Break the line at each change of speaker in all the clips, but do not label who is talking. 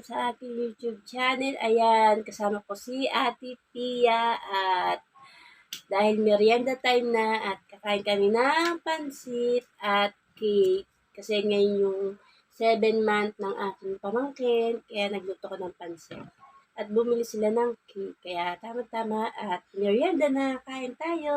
welcome sa aking YouTube channel. Ayan, kasama ko si Ate Pia at dahil merienda time na at kakain kami ng pansit at cake. Kasi ngayon yung 7 month ng aking pamangkin, kaya nagluto ko ng pansit. At bumili sila ng cake, kaya tama-tama at merienda na, kain tayo!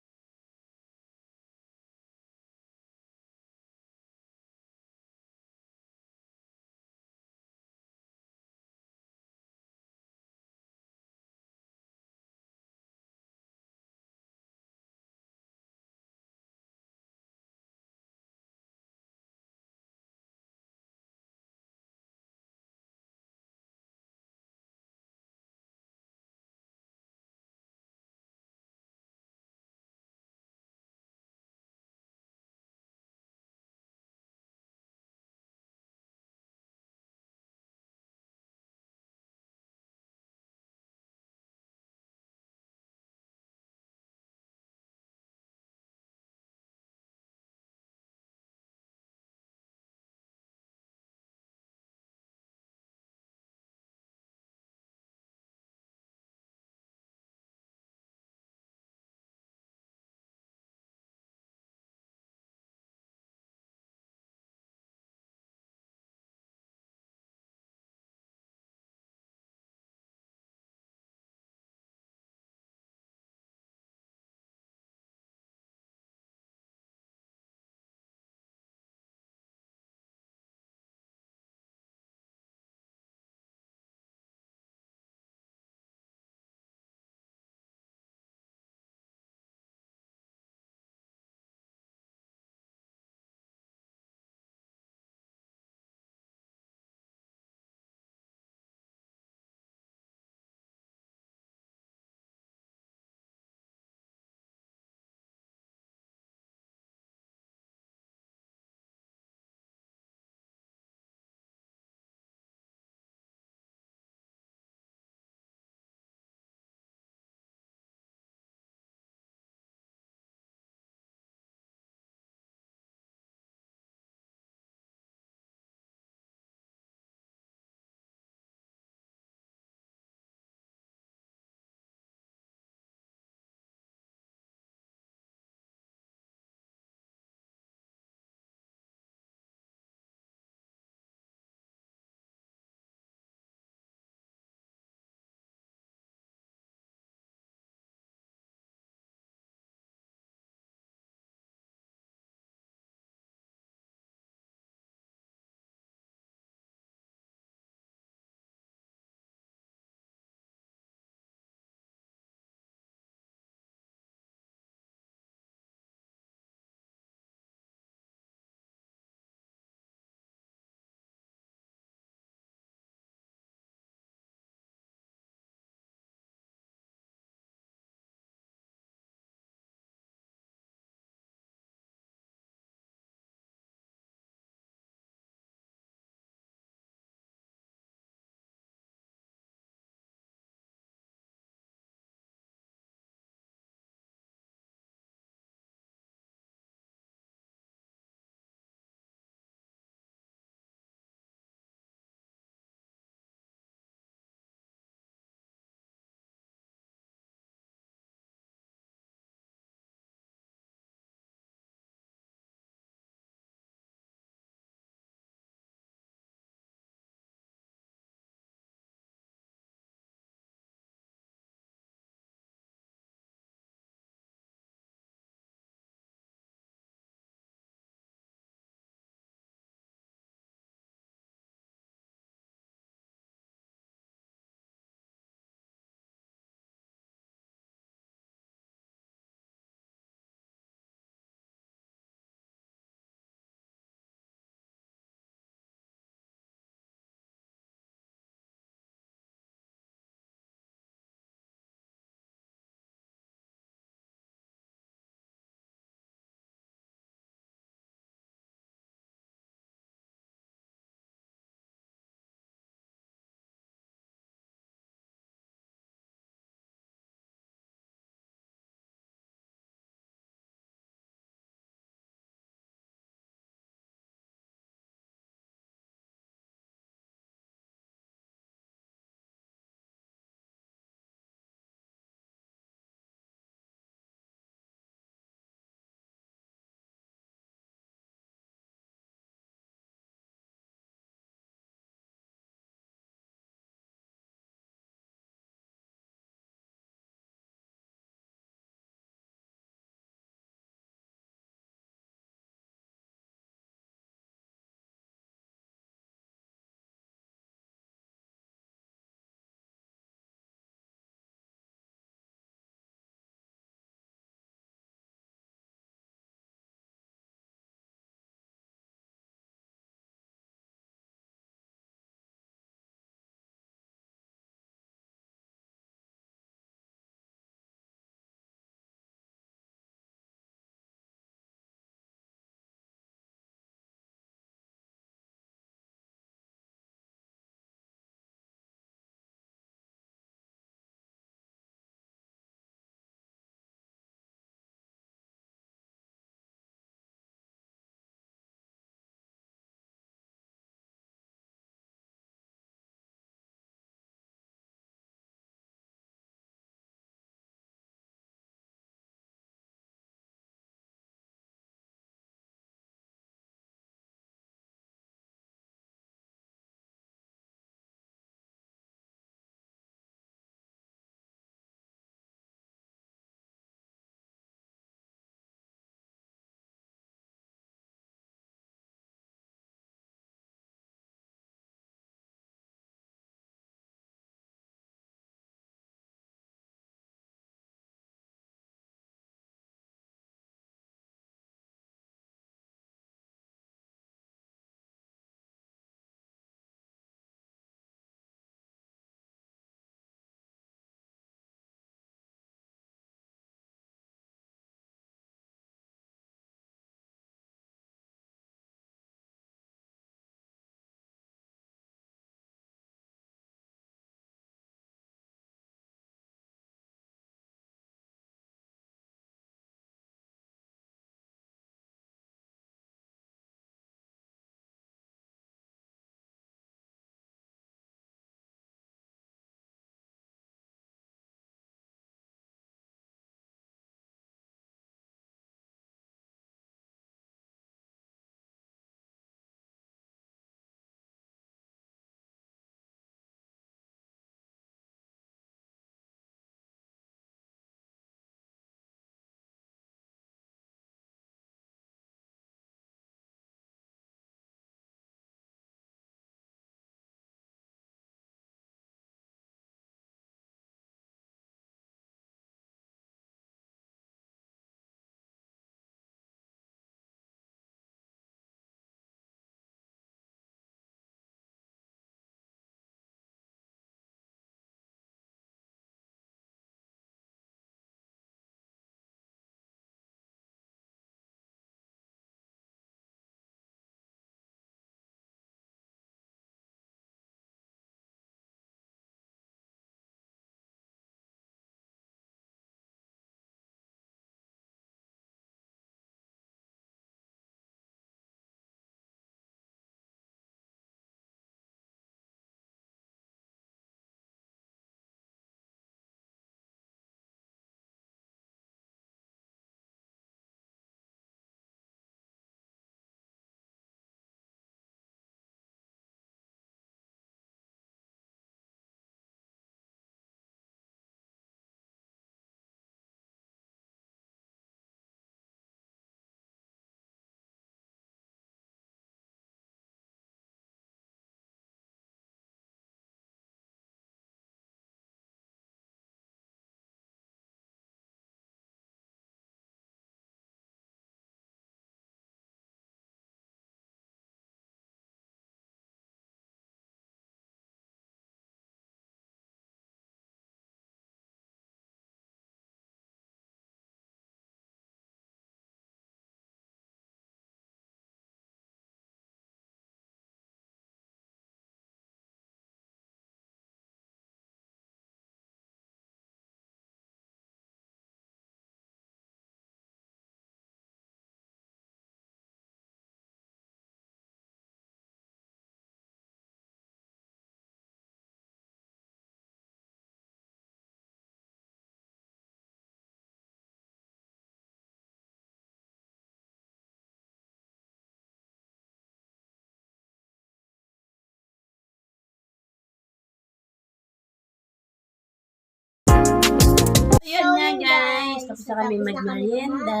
Yun na guys,
tapos na kami
magmerienda.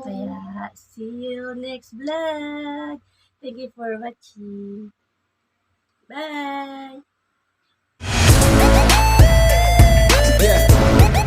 Kaya see you next vlog. Thank you for watching. Bye! Yeah.